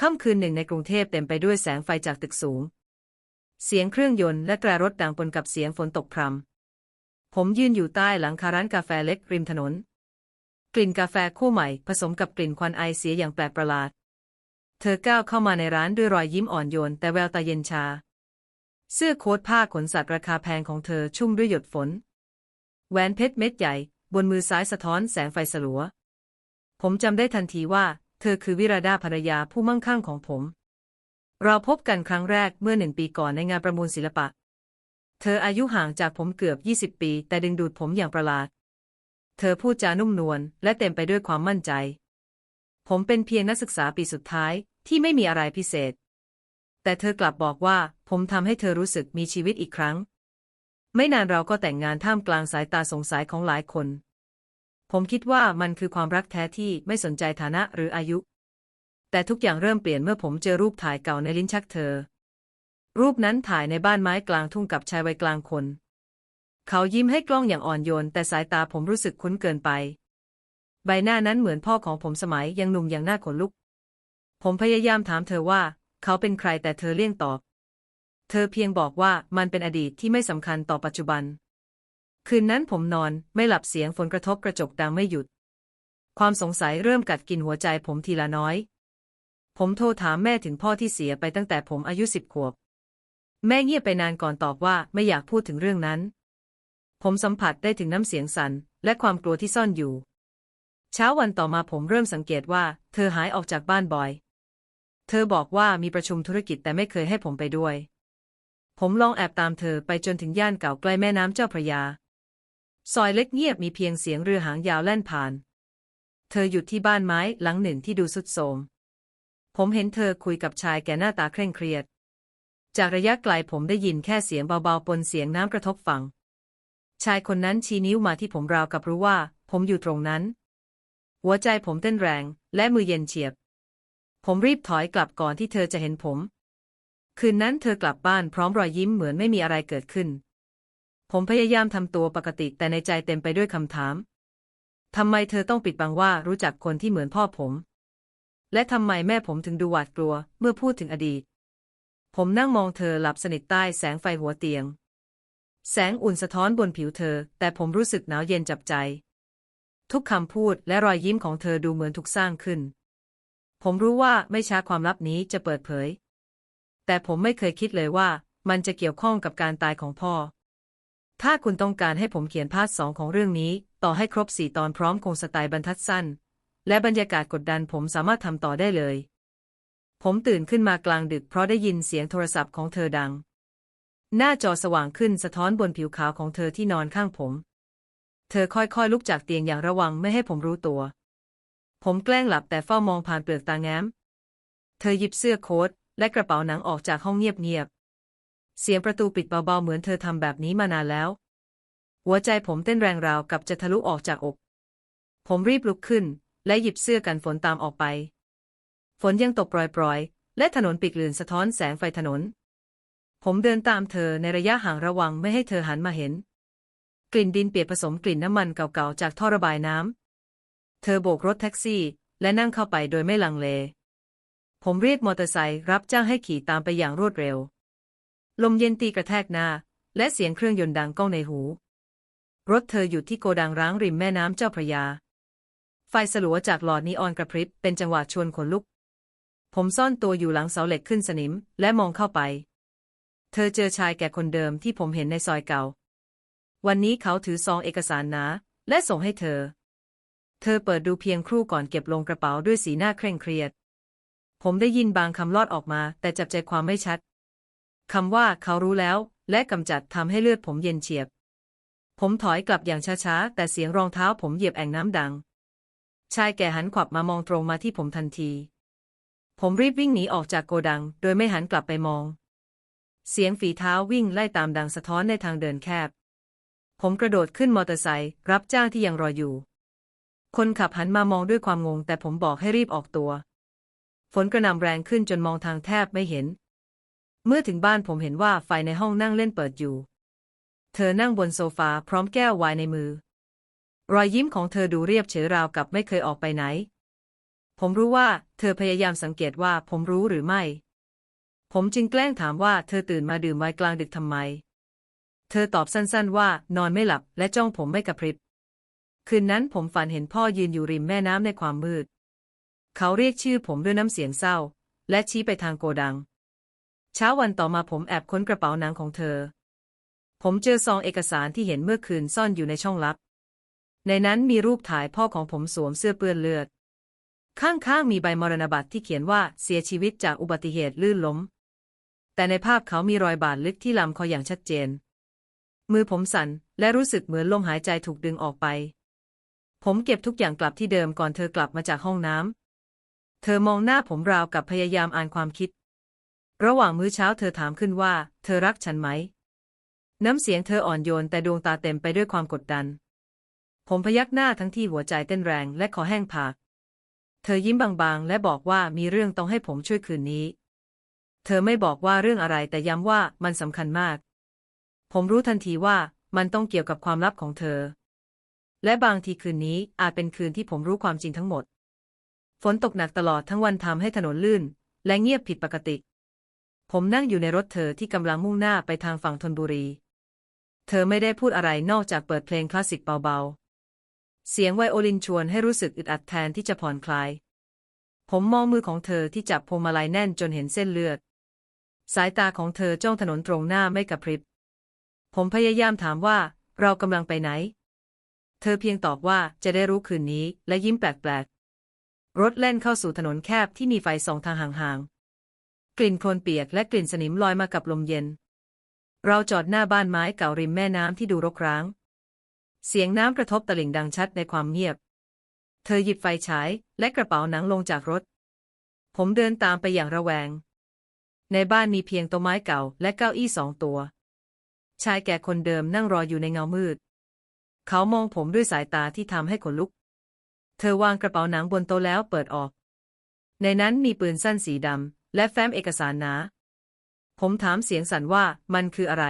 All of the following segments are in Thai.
ค่ำคืนหนึ่งในกรุงเทพเต็มไปด้วยแสงไฟจากตึกสูง เสียงเครื่องยนต์และแตรรถดังปนกับเสียงฝนตกพรำผมยืนอยู่ใต้หลังคาร้านกาแฟเล็กริมถนน กลิ่นกาแฟคู่ใหม่ ผสมกับกลิ่นควันไอเสียอย่างแปลกประหลาด เธอก้าวเข้ามาในร้านด้วยรอยยิ้มอ่อนโยนแต่แววตาเย็นชา เสื้อโค้ทผ้าขนสัตว์ราคาแพงของเธอชุ่มด้วยหยดฝน แหวนเพชรเม็ดใหญ่ บนมือซ้ายสะท้อนแสงไฟสลัว ผมจำได้ทันทีว่า ธอคือวิราดาภรรยาผู้มั่งคั่งของผม เราพบกันครั้งแรกเมื่อหนึ่งปีก่อนในงานประมูลศิลปะ เธออายุห่างจากผมเกือบ 20 ปี แต่ดึงดูดผมอย่างประหลาด เธอพูดจานุ่มนวลและเต็มไปด้วยความมั่นใจ ผมเป็นเพียงนักศึกษาปีสุดท้ายที่ไม่มีอะไรพิเศษ แต่เธอกลับบอกว่าผมทำให้เธอรู้สึกมีชีวิตอีกครั้ง ไม่นานเราก็แต่งงานท่ามกลางสายตาสงสัยของหลายคน ผมคิดว่ามันคือความรักแท้ที่ไม่สนใจฐานะหรืออายุ แต่ทุกอย่างเริ่มเปลี่ยนเมื่อผมเจอรูปถ่ายเก่าในลิ้นชักเธอ รูปนั้นถ่ายในบ้านไม้กลางทุ่งกับชายวัยกลางคน เขายิ้มให้กล้องอย่างอ่อนโยน แต่สายตาผมรู้สึกคุ้นเกินไป ใบหน้านั้นเหมือนพ่อของผมสมัยยังหนุ่มอย่างน่าขนลุก ผมพยายามถามเธอว่า เขาเป็นใครแต่เธอเลี่ยงตอบ เธอเพียงบอกว่ามันเป็นอดีตที่ไม่สำคัญต่อปัจจุบัน คืนนั้นผมนอนไม่หลับเสียงฝนกระทบกระจกดังไม่หยุด ความสงสัยเริ่มกัดกินหัวใจผมทีละน้อย ผมโทรถามแม่ถึงพ่อที่เสียไปตั้งแต่ผมอายุสิบขวบ แม่เงียบไปนานก่อนตอบว่าไม่อยากพูดถึงเรื่องนั้น ผมสัมผัสได้ถึงน้ำเสียงสัน่นและความกลัวที่ซ่อนอยู่ เช้าวันต่อมาผมเริ่มสังเกตว่า เธอหายออกจากบ้านบ่อย เธอบอกว่ามีประชุมธุรกิจแต่ไม่เคยให้ผมไปด้วย ผมลองแอบตามเธอไปจนถึงย่านเก่าใกล้แม่น้ำเจ้าพระยา ซอยเล็กเงียบมีเพียงเสียงเรือหางยาวแล่นผ่าน เธอหยุดที่บ้านไม้หลังหนึ่งที่ดูสุดโทรมผมเห็นเธอคุยกับชายแก่หน้าตาเคร่งเครียด จากระยะไกลผมได้ยินแค่เสียงเบาๆปนเสียงน้ำกระทบฝั่ง ชายคนนั้นชี้นิ้วมาที่ผมราวกับรู้ว่า ผมอยู่ตรงนั้น หัวใจผมเต้นแรง และมือเย็นเฉียบ ผมรีบถอยกลับก่อนที่เธอจะเห็นผม คืนนั้นเธอกลับบ้านพร้อมรอยยิ้มเหมือนไม่มีอะไรเกิดขึ้น ผมพยายามทำตัวปกติแต่ในใจเต็มไปด้วยคำถาม ทำไมเธอต้องปิดบังว่ารู้จักคนที่เหมือนพ่อผม และทำไมแม่ผมถึงดูหวาดกลัวเมื่อพูดถึงอดีต ผมนั่งมองเธอหลับสนิทใต้แสงไฟหัวเตียง แสงอุ่นสะท้อนบนผิวเธอ แต่ผมรู้สึกหนาวเย็นจับใจ ทุกคำพูดและรอยยิ้มของเธอดูเหมือนถูกสร้างขึ้น ผมรู้ว่าไม่ช้าความลับนี้จะเปิดเผย แต่ผมไม่เคยคิดเลยว่ามันจะเกี่ยวข้องกับการตายของพ่อ ถ้าคุณต้องการให้ผมเขียนพาร์ทสองของเรื่องนี้ ต่อให้ครบสี่ตอนพร้อมคงสไตล์บรรทัดสั้น และบรรยากาศกดดันผมสามารถทำต่อได้เลย ผมตื่นขึ้นมากลางดึกเพราะได้ยินเสียงโทรศัพท์ของเธอดัง หน้าจอสว่างขึ้นสะท้อนบนผิวขาวของเธอที่นอนข้างผม เธอค่อยๆลุกจากเตียงอย่างระวังไม่ให้ผมรู้ตัว ผมแกล้งหลับแต่เฝ้ามองผ่านเปลือกตาแง้ม เธอหยิบเสื้อโค้ทและกระเป๋าหนังออกจากห้องเงียบๆ เสียงประตูปิดเบาๆเหมือนเธอทำแบบนี้มานานแล้ว หัวใจผมเต้นแรงราวกับจะทะลุออกจากอก ผมรีบลุกขึ้น และหยิบเสื้อกันฝนตามออกไป ฝนยังตกปล่อยๆ และถนนปิดลื่นสะท้อนแสงไฟถนน ผมเดินตามเธอในระยะห่างระวังไม่ให้เธอหันมาเห็น กลิ่นดินเปียกผสมกลิ่นน้ำมันเก่าๆจากท่อระบายน้ำ เธอโบกรถแท็กซี่ และนั่งเข้าไปโดยไม่ลังเล ผมเรียกมอเตอร์ไซค์รับจ้างให้ขี่ตามไปอย่างรวดเร็ว ลมเย็นตีกระแทกหน้า และเสียงเครื่องยนต์ดังก้องในหู รถเธอหยุดที่โกดังร้างริมแม่น้ำเจ้าพระยา ไฟสลัวจากหลอดนีออนกระพริบเป็นจังหวะชวนขนลุก ผมซ่อนตัวอยู่หลังเสาเหล็กขึ้นสนิม และมองเข้าไป เธอเจอชายแก่คนเดิมที่ผมเห็นในซอยเก่า วันนี้เขาถือซองเอกสารหนาและส่งให้เธอ เธอเปิดดูเพียงครู่ก่อนเก็บลงกระเป๋าด้วยสีหน้าเคร่งเครียด ผมได้ยินบางคำลอดออกมา แต่จับใจความไม่ชัด คำว่าเขารู้แล้ว และกำจัดทำให้เลือดผมเย็นเฉียบ ผมถอยกลับอย่างช้าๆ แต่เสียงรองเท้าผมเหยียบแอ่งน้ำดัง ชายแก่หันขวับมามองตรงมาที่ผมทันที ผมรีบวิ่งหนีออกจากโกดัง โดยไม่หันกลับไปมอง เสียงฝีเท้าวิ่งไล่ตามดังสะท้อนในทางเดินแคบ ผมกระโดดขึ้นมอเตอร์ไซค์รับจ้างที่ยังรออยู่ คนขับหันมามองด้วยความงง แต่ผมบอกให้รีบออกตัว ฝนกระหน่ำแรงขึ้นจนมองทางแทบไม่เห็น เมื่อถึงบ้านผมเห็นว่าไฟในห้องนั่งเล่นเปิดอยู่ เธอนั่งบนโซฟาพร้อมแก้วไวน์ในมือ รอยยิ้มของเธอดูเรียบเฉยราวกับไม่เคยออกไปไหน ผมรู้ว่าเธอพยายามสังเกตว่าผมรู้หรือไม่ ผมจึงแกล้งถามว่าเธอตื่นมาดื่มไวน์กลางดึกทำไม เธอตอบสั้นๆว่านอนไม่หลับและจ้องผมไม่กระพริบ คืนนั้นผมฝันเห็นพ่อยืนอยู่ริมแม่น้ำในความมืด เขาเรียกชื่อผมด้วยน้ำเสียงเศร้า และชี้ไปทางโกดัง เช้าวันต่อมาผมแอบค้นกระเป๋าหนังของเธอ ผมเจอซองเอกสารที่เห็นเมื่อคืนซ่อนอยู่ในช่องลับ ในนั้นมีรูปถ่ายพ่อของผมสวมเสื้อเปื้อนเลือด ข้างๆมีใบมรณบัตรที่เขียนว่าเสียชีวิตจากอุบัติเหตุลื่นล้ม แต่ในภาพเขามีรอยบาดลึกที่ลำคออย่างชัดเจน มือผมสั่นและรู้สึกเหมือนลมหายใจถูกดึงออกไป ผมเก็บทุกอย่างกลับที่เดิมก่อนเธอกลับมาจากห้องน้ำเธอมองหน้าผมราวกับพยายามอ่านความคิด ระหว่างมื้อเช้าเธอถามขึ้นว่า เธอรักฉันไหม น้ำเสียงเธออ่อนโยนแต่ดวงตาเต็มไปด้วยความกดดัน ผมพยักหน้าทั้งที่หัวใจเต้นแรงและคอแห้งผาก เธอยิ้มบางๆ และบอกว่ามีเรื่องต้องให้ผมช่วยคืนนี้ เธอไม่บอกว่าเรื่องอะไรแต่ย้ำว่ามันสำคัญมาก ผมรู้ทันทีว่ามันต้องเกี่ยวกับความลับของเธอ และบางทีคืนนี้อาจเป็นคืนที่ผมรู้ความจริงทั้งหมด ฝนตกหนักตลอดทั้งวันทำให้ถนนลื่น และเงียบผิดปกติ ผมนั่งอยู่ในรถเธอที่กำลังมุ่งหน้าไปทางฝั่งธนบุรี เธอไม่ได้พูดอะไรนอกจากเปิดเพลงคลาสสิกเบาๆ เสียงไวโอลินชวนให้รู้สึกอึดอัดแทนที่จะผ่อนคลาย ผมมองมือของเธอที่จับพวงมาลัยแน่นจนเห็นเส้นเลือด สายตาของเธอจ้องถนนตรงหน้าไม่กระพริบ ผมพยายามถามว่าเรากำลังไปไหน เธอเพียงตอบว่าจะได้รู้คืนนี้และยิ้มแปลกๆ รถแล่นเข้าสู่ถนนแคบที่มีไฟสองทางห่างๆ กลิ่นโคลนเปียกและกลิ่นสนิมลอยมากับลมเย็น เราจอดหน้าบ้านไม้เก่าริมแม่น้ำที่ดูรกร้าง เสียงน้ำกระทบตลิ่งดังชัดในความเงียบ เธอหยิบไฟฉายและกระเป๋าหนังลงจากรถ ผมเดินตามไปอย่างระแวง ในบ้านมีเพียงต๊ะไม้เก่าและเก้าอี้สองตัว ชายแก่คนเดิมนั่งรออยู่ในเงามืด เขามองผมด้วยสายตาที่ทำให้ขนลุก เธอวางกระเป๋าหนังบนโต๊ะแล้วเปิดออก ในนั้นมีปืนสั้นสีดำ และแฟ้มเอกสารหนาผมถามเสียงสั่นว่ามันคืออะไร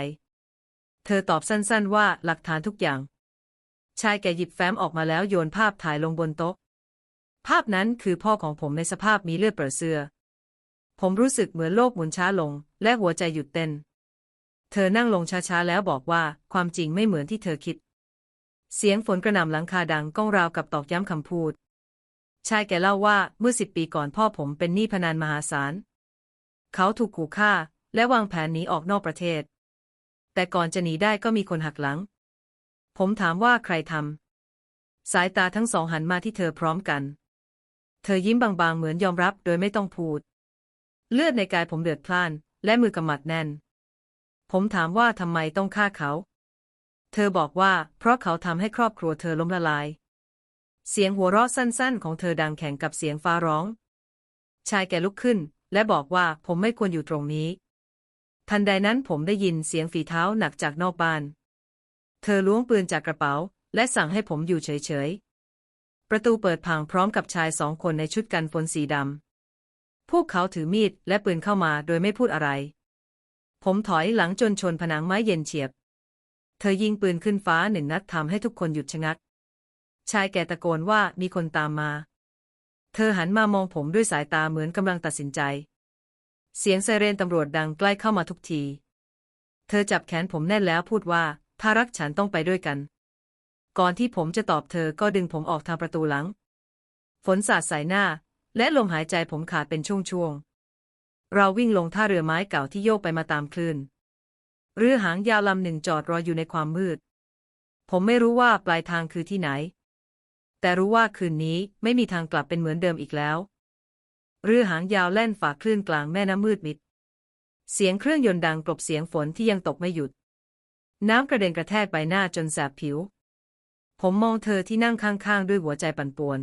เธอตอบสั้นๆว่าหลักฐานทุกอย่าง ชายแก่หยิบแฟ้มออกมาแล้วโยนภาพถ่ายลงบนโต๊ะ ภาพนั้นคือพ่อของผมในสภาพมีเลือดเปื้อนเสื้อ ผมรู้สึกเหมือนโลกหมุนช้าลง และหัวใจหยุดเต้น เธอนั่งลงช้าๆแล้วบอกว่าความจริงไม่เหมือนที่เธอคิด เสียงฝนกระหน่ำหลังคาดังก้องราวกับตอกย้ำคำพูดชายแกเล่าว่าเมื่อสิบปีก่อนพ่อผมเป็นหนี้พนันมหาศาล เขาถูกขู่ฆ่า และวางแผนหนีออกนอกประเทศ แต่ก่อนจะหนีได้ก็มีคนหักหลัง ผมถามว่าใครทำสายตาทั้งสองหันมาที่เธอพร้อมกัน เธอยิ้มบางๆเหมือนยอมรับโดยไม่ต้องพูด เลือดในกายผมเดือดพล่าน และมือกำมัดแน่น ผมถามว่าทำไมต้องฆ่าเขา เธอบอกว่า เพราะเขาทำให้ครอบครัวเธอล้มละลาย เสียงหัวเราะสั้นๆ ของเธอดังแข่งกับเสียงฟ้าร้อง ชายแก่ลุกขึ้น และบอกว่าผมไม่ควรอยู่ตรงนี้ ทันใดนั้นผมได้ยินเสียงฝีเท้าหนักจากนอกบ้าน เธอล้วงปืนจากกระเป๋า และสั่งให้ผมอยู่เฉยๆ ประตูเปิดพังพร้อมกับชายสองคนในชุดกันฝนสีดำ พวกเขาถือมีดและปืนเข้ามาโดยไม่พูดอะไร ผมถอยหลังจนชนผนังไม้เย็นเฉียบ เธอยิงปืนขึ้นฟ้าหนึ่งนัดทำให้ทุกคนหยุดชะงัก ชายแก่ตะโกนว่ามีคนตามมา เธอหันมามองผมด้วยสายตาเหมือนกำลังตัดสินใจ เสียงไซเรนตำรวจดังใกล้เข้ามาทุกที เธอจับแขนผมแน่นแล้วพูดว่า ถ้ารักฉันต้องไปด้วยกัน ก่อนที่ผมจะตอบเธอก็ดึงผมออกทางประตูหลัง ฝนสาดใส่หน้า และลมหายใจผมขาดเป็นช่วงๆ เราวิ่งลงท่าเรือไม้เก่าที่โยกไปมาตามคลื่น เรือหางยาวลำหนึ่งจอดรออยู่ในความมืด ผมไม่รู้ว่าปลายทางคือที่ไหน แต่รู้ว่าคืนนี้ไม่มีทางกลับเป็นเหมือนเดิมอีกแล้วเรือหางยาวแล่นฝ่าคลื่นกลางแม่น้ำมืดมิด เสียงเครื่องยนต์ดังกลบเสียงฝนที่ยังตกไม่หยุด น้ำกระเด็นกระแทกใบหน้าจนแสบผิว ผมมองเธอที่นั่งข้างๆ ด้วยหัวใจปั่นป่วน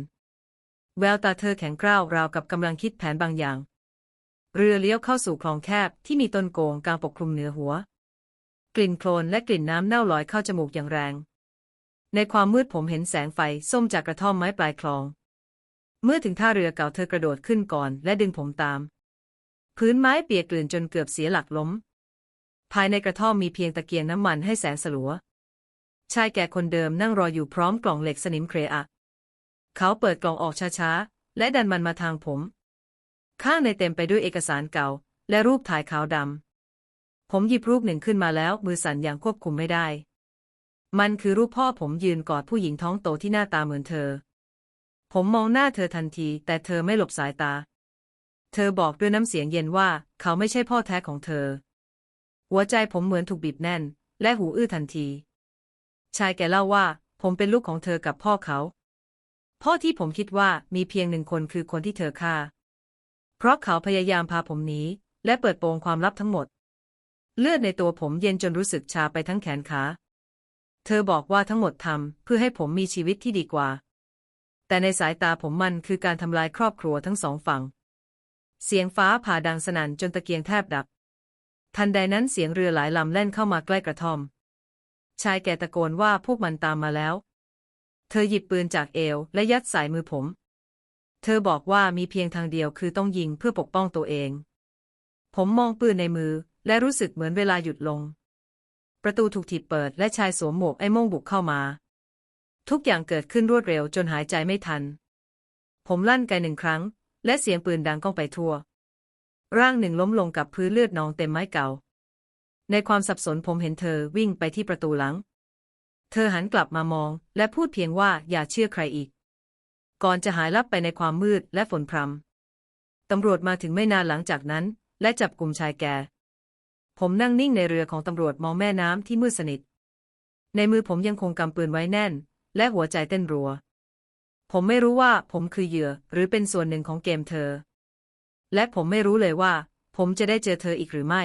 แววตาเธอแข็งกร้าวราวกับกำลังคิดแผนบางอย่าง เรือเลี้ยวเข้าสู่คลองแคบที่มีต้นโกงกลางปกคลุมเหนือหัว กลิ่นโคลนและกลิ่นน้ำเน่าลอยเข้าจมูกอย่างแรง ในความมืดผมเห็นแสงไฟส้มจากกระท่อมไม้ปลายคลอง เมื่อถึงท่าเรือเก่าเธอกระโดดขึ้นก่อนและดึงผมตาม พื้นไม้เปียกกลื่นจนเกือบเสียหลักล้ม ภายในกระท่อมมีเพียงตะเกียงน้ำมันให้แสงสลัว ชายแก่คนเดิมนั่งรออยู่พร้อมกล่องเหล็กสนิมเครอะ เขาเปิดกล่องออกช้าๆ และดันมันมาทางผม ข้างในเต็มไปด้วยเอกสารเก่า และรูปถ่ายขาวดำผมหยิบรูปหนึ่งขึ้นมาแล้วมือสั่นอย่างควบคุมไม่ได้ มันคือรูปพ่อผมยืนกอดผู้หญิงท้องโตที่หน้าตาเหมือนเธอ ผมมองหน้าเธอทันที แต่เธอไม่หลบสายตา เธอบอกด้วยน้ำเสียงเย็นว่า เขาไม่ใช่พ่อแท้ของเธอ หัวใจผมเหมือนถูกบีบแน่น และหูอื้อทันที ชายแกเล่าว่า ผมเป็นลูกของเธอกับพ่อเขา พ่อที่ผมคิดว่ามีเพียงหนึ่งคนคือคนที่เธอฆ่า เพราะเขาพยายามพาผมหนีและเปิดโปงความลับทั้งหมด เลือดในตัวผมเย็นจนรู้สึกชาไปทั้งแขนขา เธอบอกว่าทั้งหมดทำเพื่อให้ผมมีชีวิตที่ดีกว่า แต่ในสายตาผมมันคือการทำลายครอบครัวทั้งสองฝั่ง เสียงฟ้าผ่าดังสนั่นจนตะเกียงแทบดับ ทันใดนั้นเสียงเรือหลายลำแล่นเข้ามาใกล้กระท่อม ชายแก่ตะโกนว่าพวกมันตามมาแล้ว เธอหยิบปืนจากเอวและยัดใส่มือผม เธอบอกว่ามีเพียงทางเดียวคือต้องยิงเพื่อปกป้องตัวเอง ผมมองปืนในมือและรู้สึกเหมือนเวลาหยุดลง ประตูถูกถีบเปิดและชายสวมหมวกไอ้โม่งบุกเข้ามา ทุกอย่างเกิดขึ้นรวดเร็วจนหายใจไม่ทัน ผมลั่นไกหนึ่งครั้ง และเสียงปืนดังก้องไปทั่ว ร่างหนึ่งล้มลงกับพื้นเลือดนองเต็มไม้เก่า ในความสับสนผมเห็นเธอวิ่งไปที่ประตูหลัง เธอหันกลับมามอง และพูดเพียงว่าอย่าเชื่อใครอีก ก่อนจะหายลับไปในความมืดและฝนพรำตำรวจมาถึงไม่นานหลังจากนั้น และจับกลุ่มชายแก่ ผมนั่งนิ่งในเรือของตำรวจมองแม่น้ำที่มืดสนิท ในมือผมยังคงกำปืนไว้แน่น และหัวใจเต้นรัว ผมไม่รู้ว่าผมคือเหยื่อหรือเป็นส่วนหนึ่งของเกมเธอ และผมไม่รู้เลยว่า ผมจะได้เจอเธออีกหรือไม่